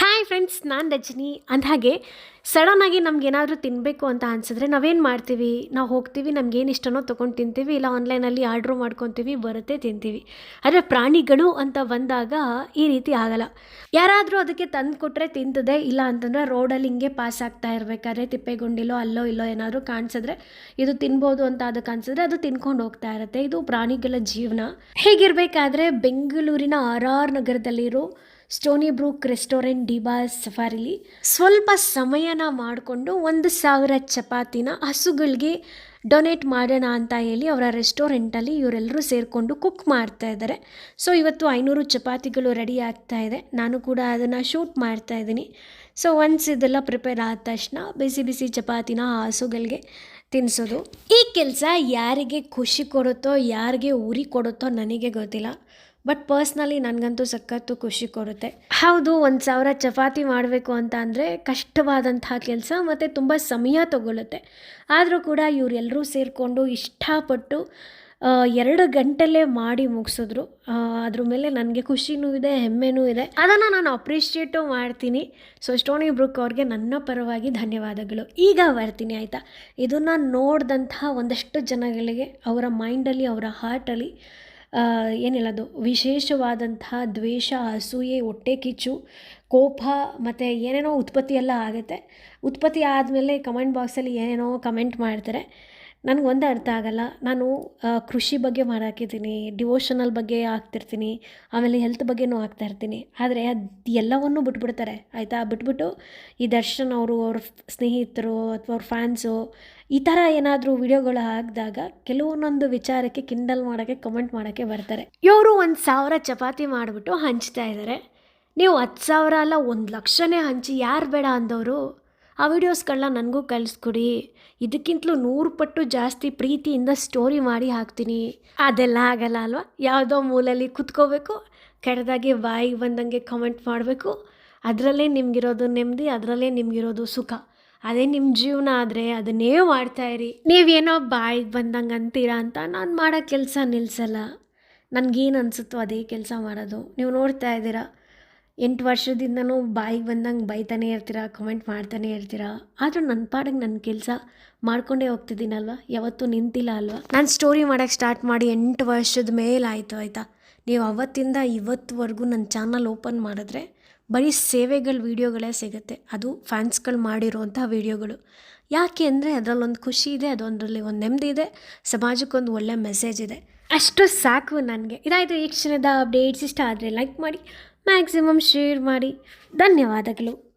Hi friends ನಾನು ರಜನಿ. ಅಂದಹಾಗೆ ಸಡನ್ನಾಗಿ ನಮಗೇನಾದರೂ ತಿನ್ನಬೇಕು ಅಂತ ಅನಿಸಿದ್ರೆ ನಾವೇನು ಮಾಡ್ತೀವಿ? ನಾವು ಹೋಗ್ತೀವಿ ನಮಗೇನು ಇಷ್ಟನೋ ತೊಗೊಂಡು ತಿಂತೀವಿ, ಇಲ್ಲ ಆನ್ಲೈನಲ್ಲಿ ಆರ್ಡ್ರ್ ಮಾಡ್ಕೊತೀವಿ, ಬರುತ್ತೆ, ತಿಂತೀವಿ. ಆದರೆ ಪ್ರಾಣಿಗಳು ಅಂತ ಬಂದಾಗ ಈ ರೀತಿ ಆಗಲ್ಲ. ಯಾರಾದರೂ ಅದಕ್ಕೆ ತಂದು ಕೊಟ್ಟರೆ ತಿಂತದೆ, ಇಲ್ಲ ಅಂತಂದರೆ ರೋಡಲ್ಲಿ ಹಿಂಗೆ ಪಾಸ್ ಆಗ್ತಾ ಇರಬೇಕಾದ್ರೆ, ತಿಪ್ಪೆಗುಂಡಿಲೋ, ಅಲ್ಲೋ, ಇಲ್ಲೋ ಏನಾದರೂ ಕಾಣಿಸಿದ್ರೆ ಇದು ತಿನ್ಬೋದು ಅಂತ ಅದಕ್ಕೆ ಕಾಣಿಸಿದ್ರೆ ಅದು ತಿನ್ಕೊಂಡು ಹೋಗ್ತಾ ಇರುತ್ತೆ. ಇದು ಪ್ರಾಣಿಗಳ ಜೀವನ. ಹೇಗಿರಬೇಕಾದ್ರೆ ಬೆಂಗಳೂರಿನ ಆರ್ ಆರ್ ನಗರದಲ್ಲಿರೋ ಸ್ಟೋನಿ ಬ್ರೂಕ್ ರೆಸ್ಟೋರೆಂಟ್ ಡಿಬಾ ಸಫಾರಿಲಿ ಸ್ವಲ್ಪ ಸಮಯನ ಮಾಡಿಕೊಂಡು ಒಂದು ಸಾವಿರ ಚಪಾತಿನ ಹಸುಗಳಿಗೆ ಡೊನೇಟ್ ಮಾಡೋಣ ಅಂತ ಹೇಳಿ ಅವರ ರೆಸ್ಟೋರೆಂಟಲ್ಲಿ ಇವರೆಲ್ಲರೂ ಸೇರಿಕೊಂಡು ಕುಕ್ ಮಾಡ್ತಾ ಇದ್ದಾರೆ. ಸೊ ಇವತ್ತು ಐನೂರು ಚಪಾತಿಗಳು ರೆಡಿ ಆಗ್ತಾ ಇದೆ. ನಾನು ಕೂಡ ಅದನ್ನು ಶೂಟ್ ಮಾಡ್ತಾ ಇದ್ದೀನಿ. ಸೊ ಒನ್ಸ್ ಇದೆಲ್ಲ ಪ್ರಿಪೇರ್ ಆದ ತಕ್ಷಣ ಬಿಸಿ ಬಿಸಿ ಚಪಾತಿನ ಹಸುಗಳಿಗೆ ತಿನ್ನಿಸೋದು ಈ ಕೆಲಸ ಯಾರಿಗೆ ಖುಷಿ ಕೊಡುತ್ತೋ, ಯಾರಿಗೆ ಉರಿ ಕೊಡುತ್ತೋ ನನಗೆ ಗೊತ್ತಿಲ್ಲ. ಬಟ್ ಪರ್ಸ್ನಲಿ ನನಗಂತೂ ಸಖತ್ತು ಖುಷಿ ಕೊಡುತ್ತೆ. ಹೌದು, ಒಂದು ಸಾವಿರ ಚಪಾತಿ ಮಾಡಬೇಕು ಅಂತ ಅಂದರೆ ಕಷ್ಟವಾದಂತಹ ಕೆಲಸ ಮತ್ತು ತುಂಬ ಸಮಯ ತಗೊಳ್ಳುತ್ತೆ ಆದರೂ ಕೂಡ ಇವರೆಲ್ಲರೂ ಸೇರಿಕೊಂಡು ಇಷ್ಟಪಟ್ಟು ಎರಡು ಗಂಟೆಲೇ ಮಾಡಿ ಮುಗಿಸಿದ್ರು. ಅದ್ರ ಮೇಲೆ ನನಗೆ ಖುಷಿನೂ ಇದೆ, ಹೆಮ್ಮೆನೂ ಇದೆ. ಅದನ್ನು ನಾನು ಅಪ್ರಿಷಿಯೇಟು ಮಾಡ್ತೀನಿ. ಸೊ ಸ್ಟೋನಿ ಬ್ರುಕ್ ಅವ್ರಿಗೆ ನನ್ನ ಪರವಾಗಿ ಧನ್ಯವಾದಗಳು. ಈಗ ಬರ್ತೀನಿ, ಆಯಿತಾ? ಇದನ್ನು ನೋಡಿದಂತಹ ಒಂದಷ್ಟು ಜನಗಳಿಗೆ, ಅವರ ಮೈಂಡಲ್ಲಿ ಅವರ ಹಾರ್ಟಲ್ಲಿ ಏನಿಲ್ಲದು ವಿಶೇಷವಾದಂತಹ ದ್ವೇಷ, ಅಸೂಯೆ, ಹೊಟ್ಟೆ ಕಿಚ್ಚು, ಕೋಪ ಮತ್ತು ಏನೇನೋ ಉತ್ಪತ್ತಿ ಎಲ್ಲ ಆಗುತ್ತೆ. ಉತ್ಪತ್ತಿ ಆದಮೇಲೆ ಕಮೆಂಟ್ ಬಾಕ್ಸಲ್ಲಿ ಏನೇನೋ ಕಮೆಂಟ್ ಮಾಡ್ತಾರೆ. ನನಗೊಂದು ಅರ್ಥ ಆಗಲ್ಲ. ನಾನು ಕೃಷಿ ಬಗ್ಗೆ ಮಾಡಾಕಿದ್ದೀನಿ ಡಿವೋಷನಲ್ ಬಗ್ಗೆ ಹಾಕ್ತಿರ್ತೀನಿ ಆಮೇಲೆ ಹೆಲ್ತ್ ಬಗ್ಗೆನೂ ಇರ್ತೀನಿ. ಆದರೆ ಅದು ಎಲ್ಲವನ್ನೂ ಬಿಟ್ಬಿಡ್ತಾರೆ, ಆಯಿತಾ? ಬಿಟ್ಬಿಟ್ಟು ಈ ದರ್ಶನ್ ಅವರು, ಅವ್ರ ಸ್ನೇಹಿತರು ಅಥವಾ ಅವ್ರ ಫ್ಯಾನ್ಸು ಈ ಥರ ಏನಾದರೂ ವಿಡಿಯೋಗಳು ಹಾಕಿದಾಗ ಕೆಲವೊಂದೊಂದು ವಿಚಾರಕ್ಕೆ ಕಿಂಡಲ್ ಮಾಡೋಕ್ಕೆ ಕಮೆಂಟ್ ಮಾಡೋಕ್ಕೆ ಬರ್ತಾರೆ. ಇವರು ಒಂದು ಸಾವಿರ ಚಪಾತಿ ಮಾಡಿಬಿಟ್ಟು ಹಂಚ್ತಾ ಇದ್ದಾರೆ ನೀವು ಹತ್ತು ಸಾವಿರ ಅಲ್ಲ, ಒಂದು ಲಕ್ಷನೇ ಹಂಚಿ, ಯಾರು ಬೇಡ ಅಂದವರು ಆ ವಿಡಿಯೋಸ್ಗಳನ್ನ ನನಗೂ ಕಳಿಸ್ಕೊಡಿ. ಇದಕ್ಕಿಂತಲೂ ನೂರು ಪಟ್ಟು ಜಾಸ್ತಿ ಪ್ರೀತಿಯಿಂದ ಸ್ಟೋರಿ ಮಾಡಿ ಹಾಕ್ತೀನಿ. ಅದೆಲ್ಲ ಆಗಲ್ಲ ಅಲ್ವಾ? ಯಾವುದೋ ಮೂಲಲ್ಲಿ ಕುತ್ಕೋಬೇಕು, ಕೆಡದಾಗಿ ಬಾಯಿಗೆ ಬಂದಂಗೆ ಕಮೆಂಟ್ ಮಾಡಬೇಕು. ಅದರಲ್ಲೇ ನಿಮಗಿರೋದು ನೆಮ್ಮದಿ, ಅದರಲ್ಲೇ ನಿಮಗಿರೋದು ಸುಖ. ಅದೇ ನಿಮ್ಮ ಜೀವನ ಆದರೆ ಅದನ್ನೇ ಮಾಡ್ತಾ ಇರಿ. ನೀವೇನೋ ಬಾಯಿಗೆ ಬಂದಂಗೆ ಅಂತೀರಾ ಅಂತ ನಾನು ಮಾಡೋ ಕೆಲಸ ನಿಲ್ಲಿಸಲ್ಲ ನನಗೇನು ಅನಿಸುತ್ತೋ ಅದೇ ಕೆಲಸ ಮಾಡೋದು. ನೀವು ನೋಡ್ತಾ ಇದ್ದೀರಾ? ಎಂಟು ವರ್ಷದಿಂದನೂ ಬಾಯಿಗೆ ಬಂದಂಗೆ ಬೈತಾನೆ ಇರ್ತೀರಾ ಕಮೆಂಟ್ ಮಾಡ್ತಾನೆ ಇರ್ತೀರಾ? ಆದರೂ ನನ್ನ ಪಾಡಿಗೆ ನನ್ನ ಕೆಲಸ ಮಾಡ್ಕೊಂಡೇ ಹೋಗ್ತಿದ್ದೀನಲ್ವ? ಯಾವತ್ತೂ ನಿಂತಿಲ್ಲ ಅಲ್ವಾ? ನಾನು ಸ್ಟೋರಿ ಮಾಡೋಕ್ಕೆ ಸ್ಟಾರ್ಟ್ ಮಾಡಿ ಎಂಟು ವರ್ಷದ ಮೇಲೆ ಆಯಿತು, ಆಯಿತಾ? ನೀವು ಅವತ್ತಿಂದ ಇವತ್ತುವರೆಗೂ ನನ್ನ ಚಾನಲ್ ಓಪನ್ ಮಾಡಿದ್ರೆ ಬರೀ ಸೇವೆಗಳ ವೀಡಿಯೋಗಳೇ ಸಿಗುತ್ತೆ. ಅದು ಫ್ಯಾನ್ಸ್ಗಳು ಮಾಡಿರುವಂಥ ವೀಡಿಯೋಗಳು ಯಾಕೆ ಅಂದರೆ ಅದರಲ್ಲೊಂದು ಖುಷಿ ಇದೆ, ಅದೊಂದರಲ್ಲಿ ಒಂದು ನೆಮ್ಮದಿ ಇದೆ, ಸಮಾಜಕ್ಕೊಂದು ಒಳ್ಳೆ ಮೆಸೇಜ್ ಇದೆ. ಅಷ್ಟು ಸಾಕು ನನಗೆ. ಇದಾಯಿತು ಈ ಕ್ಷಣದ ಅಪ್ಡೇಟ್ಸ್ ಇಷ್ಟ ಆದರೆ ಲೈಕ್ ಮಾಡಿ. ಮ್ಯಾಕ್ಸಿಮಮ್ ಶೇರ್ ಮಾಡಿ. ಧನ್ಯವಾದಗಳು.